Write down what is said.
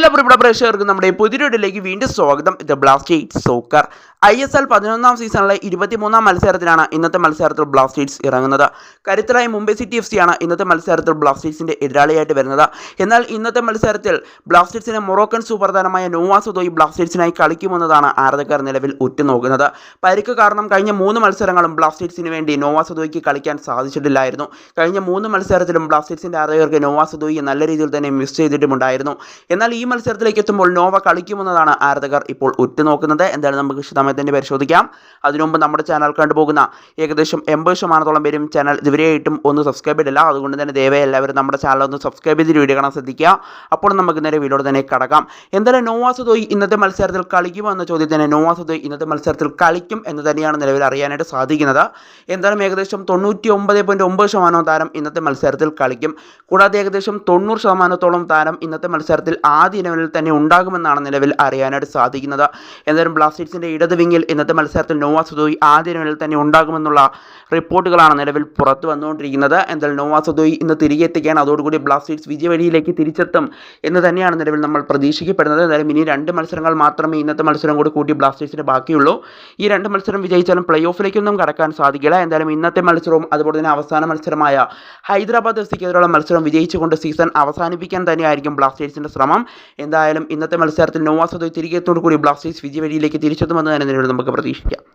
എല്ലാ പ്രിയപ്പെട്ട പ്രേക്ഷകർക്കും നമ്മുടെ പുതിയൊരിലേക്ക് വീണ്ടും സ്വാഗതം. ഇത് ബ്ലാസ്റ്റേറ്റ് സോക്കർ ഐ എസ് എൽ പതിനൊന്നാം സീസണിലെ ഇരുപത്തിമൂന്നാം മത്സരത്തിലാണ് ഇന്നത്തെ മത്സരത്തിൽ ബ്ലാസ്റ്റേഴ്സ് ഇറങ്ങുന്നത്. കരുത്തരായ മുംബൈ സിറ്റി എഫ് സിയാണ് ഇന്നത്തെ മത്സരത്തിൽ ബ്ലാസ്റ്റേഴ്സിന്റെ എതിരാളിയായിട്ട് വരുന്നത്. എന്നാൽ ഇന്നത്തെ മത്സരത്തിൽ ബ്ലാസ്റ്റേറ്റ്സിനെ മൊറോക്കൻ സൂപ്പർ താരമായ നോവാസുദോയി ബ്ലാസ്റ്റേഴ്സിനായി കളിക്കുമെന്നതാണ് ആരാധകർ നിലവിൽ ഉറ്റുനോക്കുന്നത്. പരിക്ക് കാരണം കഴിഞ്ഞ മൂന്ന് മത്സരങ്ങളും ബ്ലാസ്റ്റേഴ്സിന് വേണ്ടി നോവാസുദോയ്ക്ക് കളിക്കാൻ സാധിച്ചിട്ടില്ലായിരുന്നു. കഴിഞ്ഞ മൂന്ന് മത്സരത്തിലും ബ്ലാസ്റ്റേഴ്സിന്റെ ആരാധകർക്ക് നോവാസുദോയി നല്ല രീതിയിൽ തന്നെ മിസ് ചെയ്തിട്ടുമുണ്ടായിരുന്നു. എന്നാൽ ഈ മത്സരത്തിലേക്ക് എത്തുമ്പോൾ നോവ കളിക്കുമെന്നതാണ് ആരാധകർ ഇപ്പോൾ ഉറ്റുനോക്കുന്നത്. എന്തായാലും നമുക്ക് വിശദമായി തന്നെ പരിശോധിക്കാം. അതിനുമുമ്പ് നമ്മുടെ ചാനൽ കണ്ടുപോകുന്ന ഏകദേശം എൺപത് ശതമാനത്തോളം പേരും ചാനൽ ഇതുവരെയായിട്ടും ഒന്ന് സബ്സ്ക്രൈബ് ചെയ്തില്ല അതുകൊണ്ട് തന്നെ ദയവായി എല്ലാവരും നമ്മുടെ ചാനൽ ഒന്ന് സബ്സ്ക്രൈബ് ചെയ്ത് വീഡിയോ കാണാൻ ശ്രദ്ധിക്കുക. അപ്പോൾ നമുക്ക് നേരെ വീഡിയോ തന്നെ കടക്കാം. എന്തായാലും നോവാസ് ദോയി ഇന്നത്തെ മത്സരത്തിൽ കളിക്കുമോ എന്ന ചോദ്യത്തിന് നോവാസുദോയി ഇന്നത്തെ മത്സരത്തിൽ കളിക്കും എന്ന് തന്നെയാണ് നിലവിൽ അറിയാനായിട്ട് സാധിക്കുന്നത്. എന്തായാലും ഏകദേശം തൊണ്ണൂറ്റി ഒമ്പത് പോയിന്റ് ഒമ്പത് ശതമാനം താരം ഇന്നത്തെ മത്സരത്തിൽ കളിക്കും. കൂടാതെ ഏകദേശം തൊണ്ണൂറ് ശതമാനത്തോളം താരം ഇന്നത്തെ മത്സരത്തിൽ ആദ്യ ഇനവിൽ തന്നെ ഉണ്ടാകുമെന്നാണ് നിലവിൽ അറിയാനായിട്ട് സാധിക്കുന്നത്. എന്തായാലും ബ്ലാസ്റ്റേഴ്സിന്റെ ഇടത് വിങ്ങിൽ ഇന്നത്തെ മത്സരത്തിൽ നോവാ സുദോയി ആദ്യ ഇനങ്ങളിൽ തന്നെ ഉണ്ടാകുമെന്നുള്ള റിപ്പോർട്ടുകളാണ് നിലവിൽ പുറത്തു വന്നുകൊണ്ടിരിക്കുന്നത്. എന്തായാലും നോവാ സുദോയി ഇന്ന് തിരികെ എത്തിക്കുകയാണ് അതോടുകൂടി ബ്ലാസ്റ്റേഴ്സ് വിജയവഴിയിലേക്ക് തിരിച്ചെത്തും എന്ന് തന്നെയാണ് നിലവിൽ നമ്മൾ പ്രതീക്ഷിക്കപ്പെടുന്നത്. എന്തായാലും ഇനി രണ്ട് മത്സരങ്ങൾ മാത്രമേ ഇന്നത്തെ മത്സരം കൂടി കൂട്ടി ബ്ലാസ്റ്റേഴ്സിന് ബാക്കിയുള്ളൂ. ഈ രണ്ട് മത്സരം വിജയിച്ചാലും പ്ലേ ഓഫിലേക്കൊന്നും കടക്കാൻ സാധിക്കില്ല. എന്തായാലും ഇന്നത്തെ മത്സരവും അതുപോലെ തന്നെ അവസാന മത്സരമായ ഹൈദരാബാദ് എഫ് സിക്കെതിരെയുള്ള മത്സരം വിജയിച്ചുകൊണ്ട് സീസൺ അവസാനിപ്പിക്കാൻ തന്നെയായിരിക്കും ബ്ലാസ്റ്റേഴ്സിന്റെ ശ്രമം. എന്തായാലും ഇന്നത്തെ മത്സരത്തിൽ നോവാസദോയ് തിരികെ കൂടി ബ്ലാസ്റ്റേഴ്സ് വിജയവഴിയിലേക്ക് തിരിച്ചെത്തുമെന്ന് തന്നെ നിലവിൽ നമുക്ക് പ്രതീക്ഷിക്കാം.